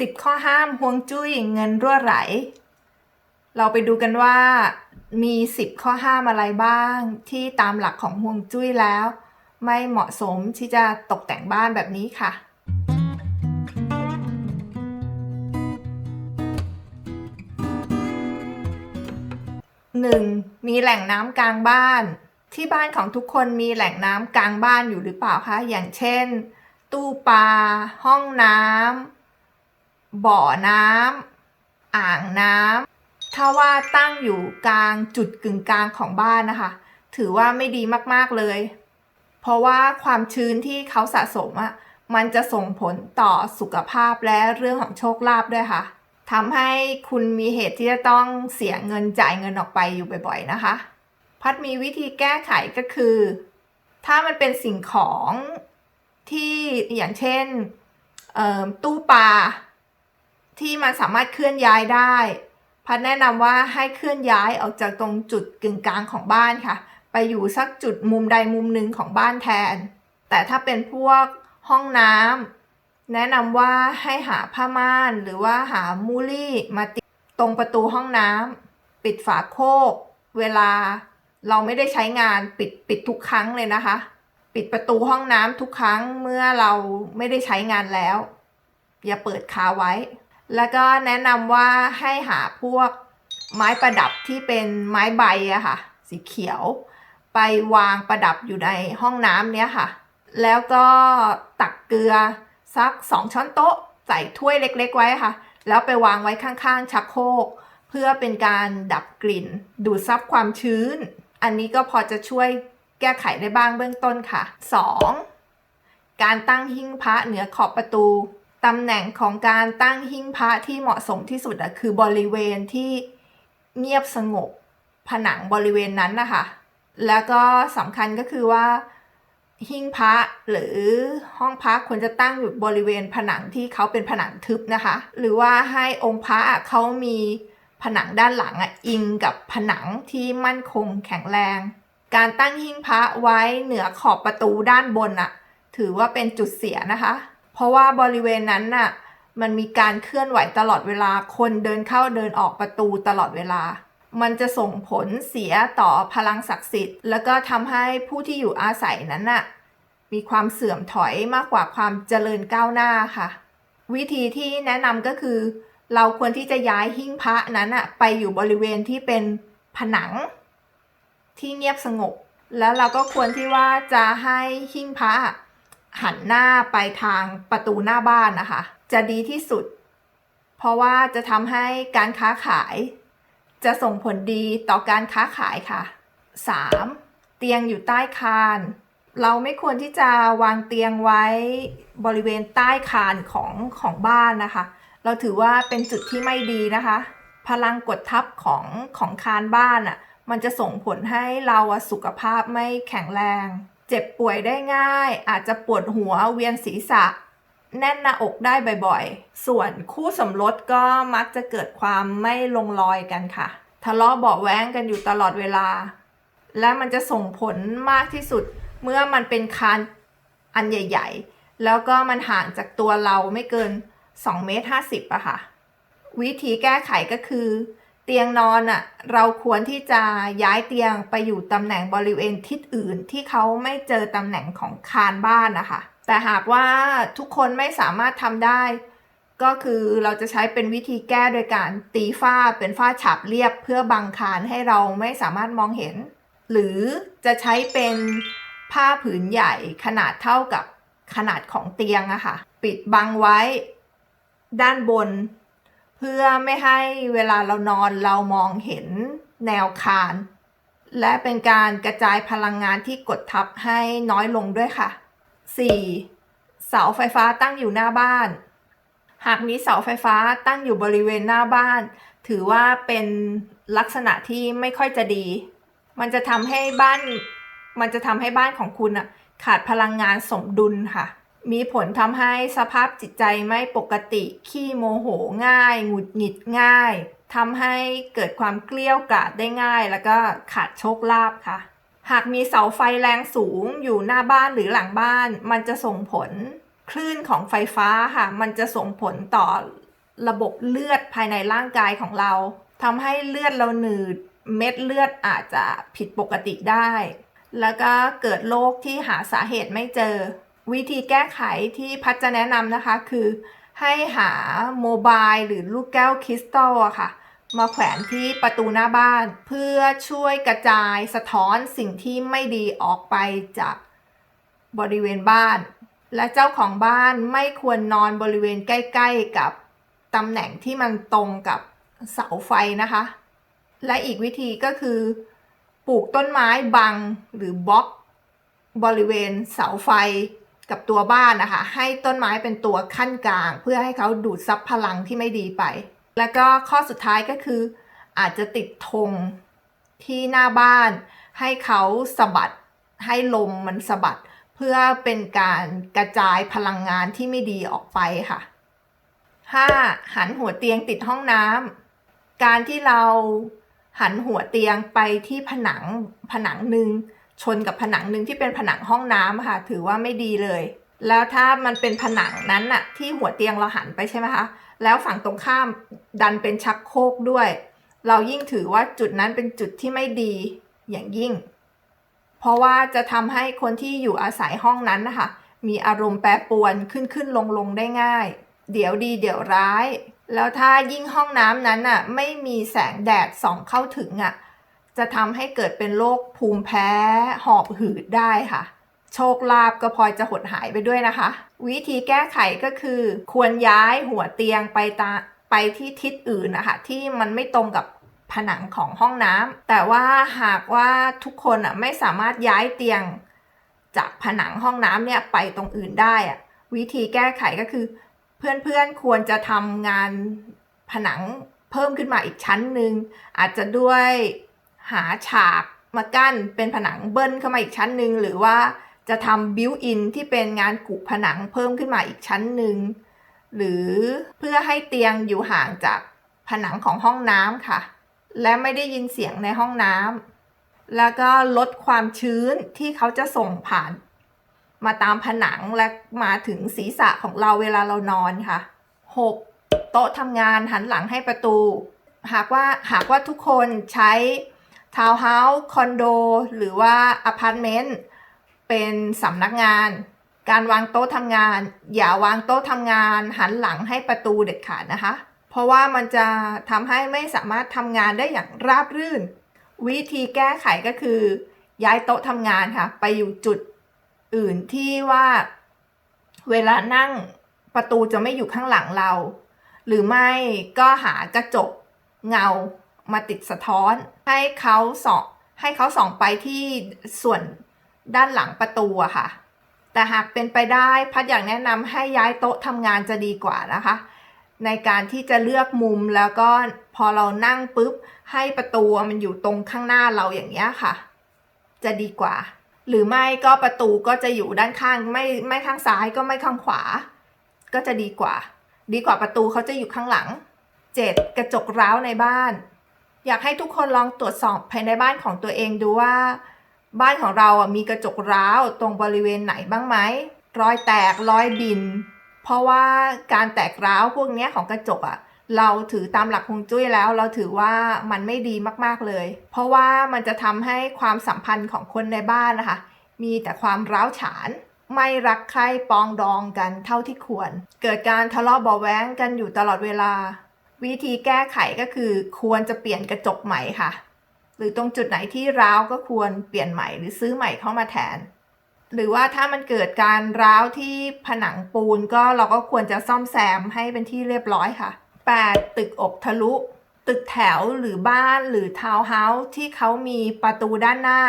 10 ข้อห้ามห่วงจุ้ยเงินรั่วไหล เราไปดูกันว่ามี 10 ข้อห้ามอะไรบ้างที่ตามหลักของห่วงจุ้ยแล้ว ไม่เหมาะสมที่จะตกแต่งบ้านแบบนี้ค่ะ 1. มีแหล่งน้ำกลางบ้าน ที่บ้านของทุกคนมีแหล่งน้ำกลางบ้านอยู่หรือเปล่าคะ อย่างเช่น ตู้ปลา ห้องน้ำ บ่อน้ำอ่างน้ำถ้าว่าตั้งอยู่กลางจุดกึ่งกลางของบ้านนะคะ ถือว่าไม่ดีมากๆเลย เพราะว่าความชื้นที่เขาสะสมอะมันจะส่งผลต่อสุขภาพและเรื่องของโชคลาภด้วยค่ะทำให้คุณมีเหตุที่จะต้องเสียเงินจ่ายเงินออกไปอยู่บ่อยๆนะคะ พัดมีวิธีแก้ไขก็คือ ถ้ามันเป็นสิ่งของที่อย่างเช่นตู้ปลา ที่มันสามารถเคลื่อนย้ายได้พัดแนะนำว่าให้เคลื่อนย้ายออกจากตรงจุดกึ่งกลางของบ้านค่ะ ไปอยู่สักจุดมุมใดมุมหนึ่งของบ้านแทน แต่ถ้าเป็นพวกห้องน้ำแนะนำว่าให้หาผ้าม่านหรือว่าหามูลี่มาติดตรงประตูห้องน้ำปิดฝาโคก เวลาเราไม่ได้ใช้งานปิดปิดทุกครั้งเลยนะคะ ปิดประตูห้องน้ำทุกครั้งเมื่อเราไม่ได้ใช้งานแล้ว อย่าเปิดคาไว้ แล้วก็แนะนำว่าให้หาพวกไม้ประดับที่เป็นไม้ใบอะค่ะ สีเขียว ไปวางประดับอยู่ในห้องน้ำเนี้ยค่ะ แล้วก็ตักเกลือสักสองช้อนโต๊ะ ใส่ถ้วยเล็กๆไว้ค่ะ แล้วไปวางไว้ข้างๆชักโครกเพื่อเป็นการดับกลิ่น ดูดซับความชื้น อันนี้ก็พอจะช่วยแก้ไขได้บ้างเบื้องต้นค่ะ 2. การตั้งหิ้งพระเหนือขอบประตู ตำแหน่งของการตั้งหิ้งพระที่เหมาะสมที่สุดอะคือบริเวณที่เงียบสงบผนังบริเวณนั้นนะคะแล้วก็สำคัญก็คือว่าหิ้งพระหรือห้องพักควรจะตั้งอยู่บริเวณผนังที่เขาเป็นผนังทึบนะคะ หรือว่าให้องค์พระอะเขามีผนังด้านหลังอะอิงกับผนังที่มั่นคงแข็งแรง การตั้งหิ้งพระไว้เหนือขอบประตูด้านบนอะ ถือว่าเป็นจุดเสียนะคะ เพราะว่าบริเวณนั้นน่ะมันมีการเคลื่อนไหวตลอดเวลา คนเดินเข้าเดินออกประตูตลอดเวลา มันจะส่งผลเสียต่อพลังศักดิ์สิทธิ์ แล้วก็ทำให้ผู้ที่อยู่อาศัยนั้นน่ะมีความเสื่อมถอยมากกว่าความเจริญก้าวหน้าค่ะ วิธีที่แนะนำก็คือ เราควรที่จะย้ายหิ้งพระนั้นอะไปอยู่บริเวณที่เป็นผนัง ที่เงียบสงบ แล้วเราก็ควรที่ว่าจะให้หิ้งพระ หันหน้าไปทางประตูหน้าบ้านนะคะ จะดีที่สุด เพราะว่าจะทำให้การค้าขาย จะส่งผลดีต่อการค้าขายค่ะ 3. เตียงอยู่ใต้คาน เราไม่ควรที่จะวางเตียงไว้บริเวณใต้คานของของบ้านนะคะ เราถือว่าเป็นจุดที่ไม่ดีนะคะ พลังกดทับของของคานบ้านอะ่ะมันจะส่งผลให้เราสุขภาพไม่แข็งแรง เจ็บป่วยได้ง่าย อาจจะปวดหัวเวียนศีรษะ แน่นหน้าอกได้บ่อยๆ ส่วนคู่สมรสก็มักจะเกิดความไม่ลงรอยกันค่ะ ทะเลาะเบาะแว้งกันอยู่ตลอดเวลา และมันจะส่งผลมากที่สุดเมื่อมันเป็นคานอันใหญ่ ๆ แล้วก็มันห่างจากตัวเราไม่เกิน2เมตร50อะค่ะ วิธีแก้ไขก็คือ เตียงนอนอะเราควรที่จะย้ายเตียงไปอยู่ตำแหน่งบริเวณทิศอื่นที่เขาไม่เจอตำแหน่งของคานบ้านนะคะ แต่หากว่าทุกคนไม่สามารถทำได้ ก็คือเราจะใช้เป็นวิธีแก้โดยการตีฝ้าเป็นฝ้าฉาบเรียบเพื่อบังคานให้เราไม่สามารถมองเห็น หรือจะใช้เป็นผ้าผืนใหญ่ขนาดเท่ากับขนาดของเตียงอะค่ะ ปิดบังไว้ ด้านบน เพื่อไม่ให้เวลาเรานอนเรามองเห็นแนวคาน และเป็นการกระจายพลังงานที่กดทับให้น้อยลงด้วยค่ะ 4. เสาไฟฟ้าตั้งอยู่หน้าบ้าน หากมีเสาไฟฟ้าตั้งอยู่บริเวณหน้าบ้าน ถือว่าเป็นลักษณะที่ไม่ค่อยจะดี มันจะทำให้บ้าน มันจะทำให้บ้านของคุณอะขาดพลังงานสมดุลค่ะ มีผลทำให้สภาพจิตใจไม่ปกติ ขี้โมโหง่าย หงุดหงิดง่ายทำให้เกิดความเกลี้ยวกล่อดได้ง่าย แล้วก็ขาดโชคลาภค่ะ หากมีเสาไฟแรงสูงอยู่หน้าบ้านหรือหลังบ้าน มันจะส่งผลคลื่นของไฟฟ้าค่ะ มันจะส่งผลต่อระบบเลือดภายในร่างกายของเราทำให้เลือดเราหนืด เม็ดเลือดอาจจะผิดปกติได้ แล้วก็เกิดโรคที่หาสาเหตุไม่เจอ วิธีแก้ไขที่พัดจะแนะนำนะคะ คือให้หาโมบายหรือลูกแก้วคริสตัลอะค่ะ มาแขวนที่ประตูหน้าบ้าน เพื่อช่วยกระจายสะท้อนสิ่งที่ไม่ดีออกไปจากบริเวณบ้าน และเจ้าของบ้านไม่ควรนอนบริเวณใกล้ ๆ กับตำแหน่งที่มันตรงกับเสาไฟนะคะ และอีกวิธีก็คือ ปลูกต้นไม้บังหรือบล็อกบริเวณเสาไฟ กับตัวบ้านนะคะ ให้ต้นไม้เป็นตัวขั้นกลาง เพื่อให้เขาดูดซับพลังที่ไม่ดีไป แล้วก็ข้อสุดท้ายก็คือ อาจจะติดธงที่หน้าบ้าน ให้เขาสะบัด ให้ลมมันสะบัด เพื่อเป็นการกระจายพลังงานที่ไม่ดีออกไปค่ะ 5. หันหัวเตียงติดห้องน้ำการที่เราหันหัวเตียงไปที่ผนังผนังหนึ่ง ชนกับผนังหนึ่งที่เป็นผนังห้องน้ำค่ะ ถือว่าไม่ดีเลย แล้วถ้ามันเป็นผนังนั้นน่ะที่หัวเตียงเราหันไปใช่ไหมคะ แล้วฝั่งตรงข้ามดันเป็นชักโครกด้วย เรายิ่งถือว่าจุดนั้นเป็นจุดที่ไม่ดีอย่างยิ่ง เพราะว่าจะทำให้คนที่อยู่อาศัยห้องนั้นนะคะมีอารมณ์แปรปรวนขึ้นขึ้นลงลงได้ง่าย เดี๋ยวดีเดี๋ยวร้าย แล้วถ้ายิ่งห้องน้ำนั้นอะไม่มีแสงแดดส่องเข้าถึงอะ จะทำให้เกิดเป็นโรคภูมิแพ้หอบหืดได้ค่ะ โชคลาภก็พลอยจะหดหายไปด้วยนะคะ วิธีแก้ไขก็คือ ควรย้ายหัวเตียงไปตาไปที่ทิศอื่นนะคะที่มันไม่ตรงกับผนังของห้องน้ำแต่ว่าหากว่าทุกคนอะไม่สามารถย้ายเตียง จากผนังห้องน้ำเนี่ยไปตรงอื่นได้อะวิธีแก้ไขก็คือ เพื่อนๆควรจะทำงานผนังเพิ่มขึ้นมาอีกชั้นหนึ่งอาจจะด้วย หาฉากมากั้นเป็นผนังเบิ้ลเข้ามาอีกชั้นหนึ่งหรือว่าจะทำบิวอินที่เป็นงานกุผนังเพิ่มขึ้นมาอีกชั้นหนึ่งหรือเพื่อให้เตียงอยู่ห่างจากผนังของห้องน้ำค่ะ และไม่ได้ยินเสียงในห้องน้ำแล้วก็ลดความชื้นที่เขาจะส่งผ่าน มาตามผนังและมาถึงศีรษะของเราเวลาเรานอนค่ะ 6. โต๊ะทำงานหันหลังให้ประตู หากว่าหากว่าทุกคนใช้ ทาวน์เฮาส์คอนโดหรือว่าอพาร์ตเมนต์เป็นสำนักงาน การวางโต๊ะทำงาน อย่าวางโต๊ะทำงานหันหลังให้ประตูเด็ดขาดนะคะ เพราะว่ามันจะทำให้ไม่สามารถทำงานได้อย่างราบรื่น วิธีแก้ไขก็คือ ย้ายโต๊ะทำงานค่ะ ไปอยู่จุดอื่นที่ว่าเวลานั่งประตูจะไม่อยู่ข้างหลังเรา หรือไม่ก็หากระจกเงา มาติดสะท้อน ให้เขาส่องให้เขาส่องไปที่ส่วนด้านหลังประตูอะค่ะ แต่หากเป็นไปได้พัดอยากแนะนำให้ย้ายโต๊ะทำงานจะดีกว่านะคะ ในการที่จะเลือกมุมแล้วก็พอเรานั่งปุ๊บ ให้ประตูมันอยู่ตรงข้างหน้าเราอย่างเงี้ยค่ะ จะดีกว่า หรือไม่ก็ประตูก็จะอยู่ด้านข้างไม่ไม่ข้างซ้ายก็ไม่ข้างขวา ก็จะดีกว่า ดีกว่าประตูเขาจะอยู่ข้างหลัง 7. กระจกร้าวในบ้าน อยากให้ทุกคนลองตรวจสอบภายในบ้านของตัวเองดูว่า บ้านของเราอะมีกระจกร้าวตรงบริเวณไหนบ้างไหมรอยแตกรอยบิน เพราะว่าการแตกร้าวพวกนี้ของกระจกอะเราถือตามหลักฮวงจุ้ยแล้วเราถือว่ามันไม่ดีมากๆเลย เพราะว่ามันจะทำให้ความสัมพันธ์ของคนในบ้านนะคะ มีแต่ความร้าวฉาน ไม่รักใคร่ปองดองกันเท่าที่ควร เกิดการทะเลาะเบาแว้งกันอยู่ตลอดเวลา วิธีแก้ไขก็คือควรจะเปลี่ยนกระจกใหม่ค่ะ หรือตรงจุดไหนที่ร้าวก็ควรเปลี่ยนใหม่หรือซื้อใหม่เข้ามาแทน หรือว่าถ้ามันเกิดการร้าวที่ผนังปูนก็เราก็ควรจะซ่อมแซมให้เป็นที่เรียบร้อยค่ะ 8. ตึกอกทะลุ ตึกแถวหรือบ้านหรือทาวน์เฮาส์ที่เขามีประตูด้านหน้า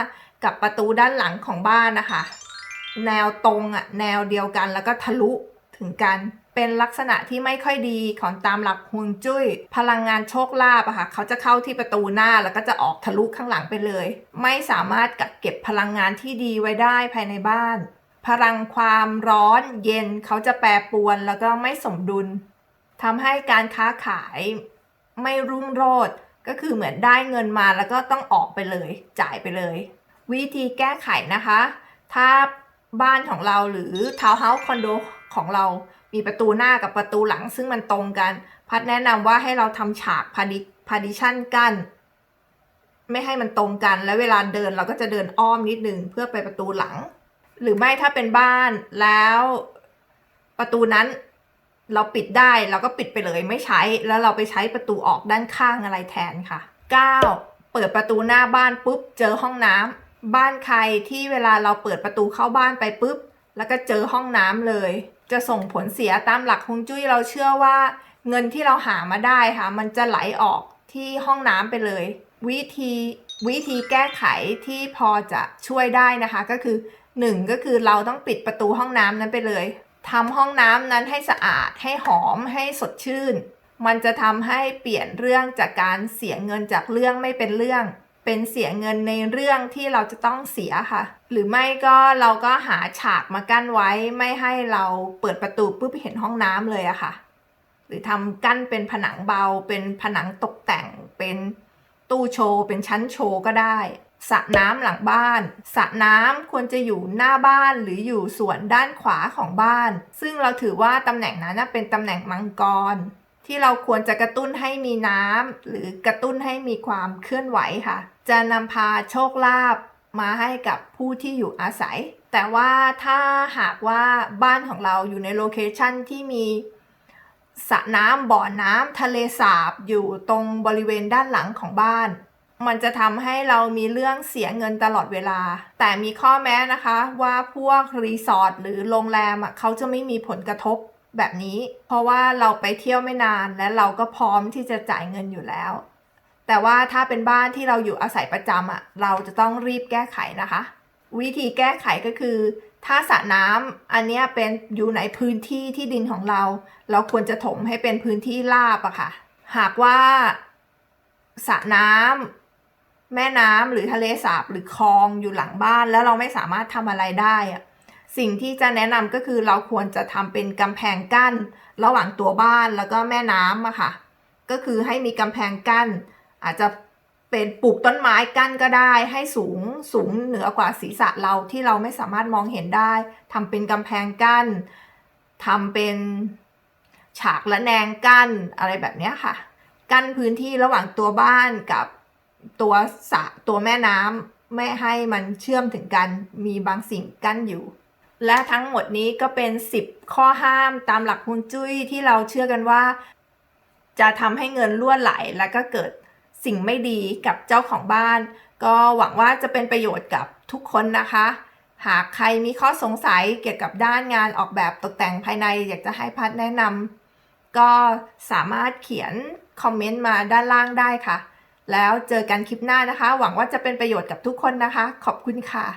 กับประตูด้านหลังของบ้านนะคะ แนวตรงอะแนวเดียวกันแล้วก็ทะลุถึงกัน เป็นลักษณะที่ไม่ค่อยดีของตามหลักฮวงจุ้ย พลังงานโชคลาภอะค่ะเขาจะเข้าที่ประตูหน้าแล้วก็จะออกทะลุข้างหลังไปเลย ไม่สามารถกักเก็บพลังงานที่ดีไว้ได้ภายในบ้าน พลังความร้อนเย็นเขาจะแปรปรวนแล้วก็ไม่สมดุลทำให้การค้าขายไม่รุ่งโรจน์ก็คือเหมือนได้เงินมาแล้วก็ต้องออกไปเลย จ่ายไปเลย วิธีแก้ไขนะคะ ถ้าบ้านของเราหรือทาวน์เฮาส์คอนโดของเรา มีประตูหน้ากับประตูหลังซึ่งมันตรงกัน พัดแนะนำว่าให้เราทำฉากพาดิพาดิชันกั้นไม่ให้มันตรงกัน แล้วเวลาเดินเราก็จะเดินอ้อมนิดนึงเพื่อไปประตูหลัง หรือไม่ถ้าเป็นบ้านแล้วประตูนั้นเราปิดได้เราก็ปิดไปเลยไม่ใช้ แล้วเราไปใช้ประตูออกด้านข้างอะไรแทนค่ะ 9. เปิดประตูหน้าบ้านปุ๊บเจอห้องน้ำบ้านใครที่เวลาเราเปิดประตูเข้าบ้านไปปุ๊บ แล้วก็เจอห้องน้ำเลย จะส่งผลเสียตามหลักฮวงจุ้ยเราเชื่อว่า เงินที่เราหามาได้ค่ะ มันจะไหลออกที่ห้องน้ำไปเลย วิธีวิธีแก้ไขที่พอจะช่วยได้นะคะ ก็คือหนึ่งก็คือเราต้องปิดประตูห้องน้ำนั้นไปเลยทำห้องน้ำนั้นให้สะอาดให้หอมให้สดชื่น มันจะทำให้เปลี่ยนเรื่องจากการเสียเงินจากเรื่องไม่เป็นเรื่อง เป็นเสียเงินในเรื่องที่เราจะต้องเสียค่ะ หรือไม่ก็เราก็หาฉากมากั้นไว้ไม่ให้เราเปิดประตูปุ๊บเห็นห้องน้ำเลยอะค่ะ หรือทำกั้นเป็นผนังเบา เป็นผนังตกแต่ง เป็นตู้โชว์ เป็นชั้นโชว์ก็ได้สระน้ำหลังบ้านสระน้ำควรจะอยู่หน้าบ้านหรืออยู่ส่วนด้านขวาของบ้าน ซึ่งเราถือว่าตำแหน่งนั้นเป็นตำแหน่งมังกร ที่เราควรจะกระตุ้นให้มีน้ำหรือกระตุ้นให้มีความเคลื่อนไหวค่ะ จะนำพาโชคลาภมาให้กับผู้ที่อยู่อาศัย แต่ว่าถ้าหากว่าบ้านของเราอยู่ในโลเคชันที่มีสระน้ำบ่อน้ำทะเลสาบอยู่ตรงบริเวณด้านหลังของบ้าน มันจะทำให้เรามีเรื่องเสียเงินตลอดเวลา แต่มีข้อแม้นะคะว่าพวกรีสอร์ทหรือโรงแรมอะเขาจะไม่มีผลกระทบ แบบนี้ เพราะว่าเราไปเที่ยวไม่นานและเราก็พร้อมที่จะจ่ายเงินอยู่แล้ว แต่ว่าถ้าเป็นบ้านที่เราอยู่อาศัยประจำอะเราจะต้องรีบแก้ไขนะคะ วิธีแก้ไขก็คือ ถ้าสระน้ำอันนี้เป็นอยู่ในพื้นที่ที่ดินของเรา เราควรจะถมให้เป็นพื้นที่ราบอะค่ะ หากว่าสระน้ำแม่น้ำหรือทะเลสาบหรือคลองอยู่หลังบ้านแล้วเราไม่สามารถทำอะไรได้อะ สิ่งที่จะแนะนำก็คือเราควรจะทำเป็นกำแพงกั้น ระหว่างตัวบ้านแล้วก็แม่น้ำอะค่ะ ก็คือให้มีกำแพงกั้น อาจจะเป็นปลูกต้นไม้กั้นก็ได้ ให้สูงสูงเหนือกว่าศีรษะเราที่เราไม่สามารถมองเห็นได้ทำเป็นกำแพงกั้นทำเป็นฉากและแนงกั้นอะไรแบบนี้ค่ะ กั้นพื้นที่ระหว่างตัวบ้านกับตัวสระตัวแม่น้ำไม่ให้มันเชื่อมถึงกันมีบางสิ่งกั้นอยู่ และทั้งหมดนี้ก็เป็น 10 ข้อห้ามตามหลักฮวงจุ้ยที่เราเชื่อกันว่า จะทำให้เงินล่วไหลและก็เกิดสิ่งไม่ดีกับเจ้าของบ้าน ก็หวังว่าจะเป็นประโยชน์กับทุกคนนะคะ หากใครมีข้อสงสัยเกี่ยวกับด้านงานออกแบบตกแต่งภายใน อยากจะให้พัดแนะนำก็สามารถเขียนคอมเมนต์มาด้านล่างได้ค่ะ แล้วเจอกันคลิปหน้านะคะ หวังว่าจะเป็นประโยชน์กับทุกคนนะคะ ขอบคุณค่ะ